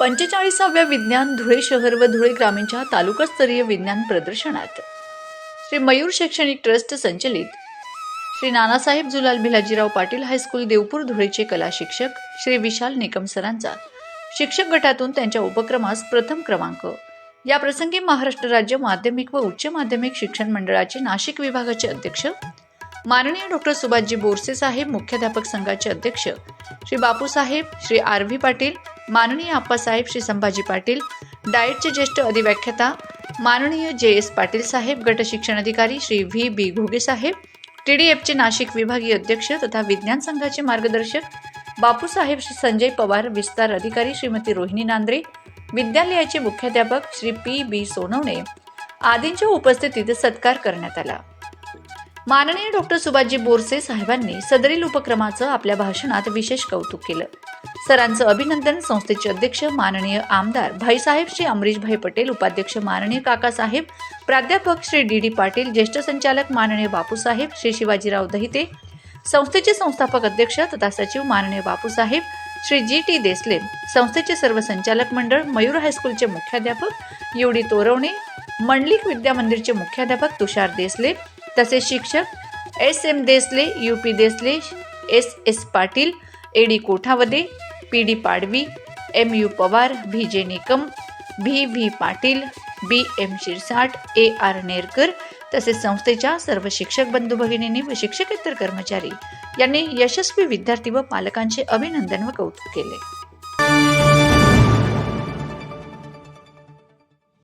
पंचेचाळीसाव्या विज्ञान धुळे शहर व धुळे ग्रामीणच्या तालुकास्तरीय विज्ञान प्रदर्शनात. श्री मयूर शैक्षणिक ट्रस्ट संचलित. श्री नानासाहेब जुलाल भिलाजीराव पाटील हायस्कूल देवपूर धुळेचे कला शिक्षक श्री विशाल निकम सरांचा. शिक्षक गटातून त्यांच्या उपक्रमास प्रथम क्रमांक. या प्रसंगी महाराष्ट्र राज्य माध्यमिक व उच्च माध्यमिक शिक्षण मंडळाचे नाशिक विभागाचे अध्यक्ष माननीय डॉक्टर सुभाषजी बोरसे साहेब मुख्याध्यापक संघाचे अध्यक्ष श्री बापूसाहेब श्री आर व्ही पाटील माननीय आप्पासाहेब श्री संभाजी पाटील डाएटचे ज्येष्ठ अधिव्याख्याता माननीय जे एस पाटील साहेब गट शिक्षण अधिकारी श्री व्ही बी घोगे साहेब टी डी एफचे नाशिक विभागीय अध्यक्ष तथा विज्ञान संघाचे मार्गदर्शक बापूसाहेब श्री संजय पवार विस्तार अधिकारी श्रीमती रोहिणी नांद्रे विद्यालयाचे मुख्याध्यापक श्री पी बी सोनवणे. आदींच्या उपस्थितीत सत्कार करण्यात आला. माननीय डॉक्टर सुभाषजी बोरसे साहेबांनी सदरील उपक्रमाचं आपल्या भाषणात विशेष कौतुक केलं. सरांचं अभिनंदन संस्थेचे अध्यक्ष माननीय आमदार भाईसाहेब श्री अमरीशभाई पटेल उपाध्यक्ष माननीय काकासाहेब प्राध्यापक श्री डी डी पाटील ज्येष्ठ संचालक माननीय बापूसाहेब श्री शिवाजीराव दहिते संस्थेचे संस्थापक अध्यक्ष तथा सचिव माननीय बापूसाहेब श्री जी टी देसले संस्थेचे सर्व संचालक मंडळ मयूर हायस्कूलचे मुख्याध्यापक युडी तोरवणे मंडलिक विद्या मंदिरचे मुख्याध्यापक तुषार देसले तसेच शिक्षक S M Desale U P Desale S S Patil A D Kothawade P D Padvi M U Pawar V J Nikam V V Patil B M Shirsat A R Nerkar तसेच संस्थेच्या सर्व शिक्षक बंधू भगिनींनी व शिक्षकेतर कर्मचारी यांनी यशस्वी विद्यार्थी व पालकांचे अभिनंदन व कौतुक केले.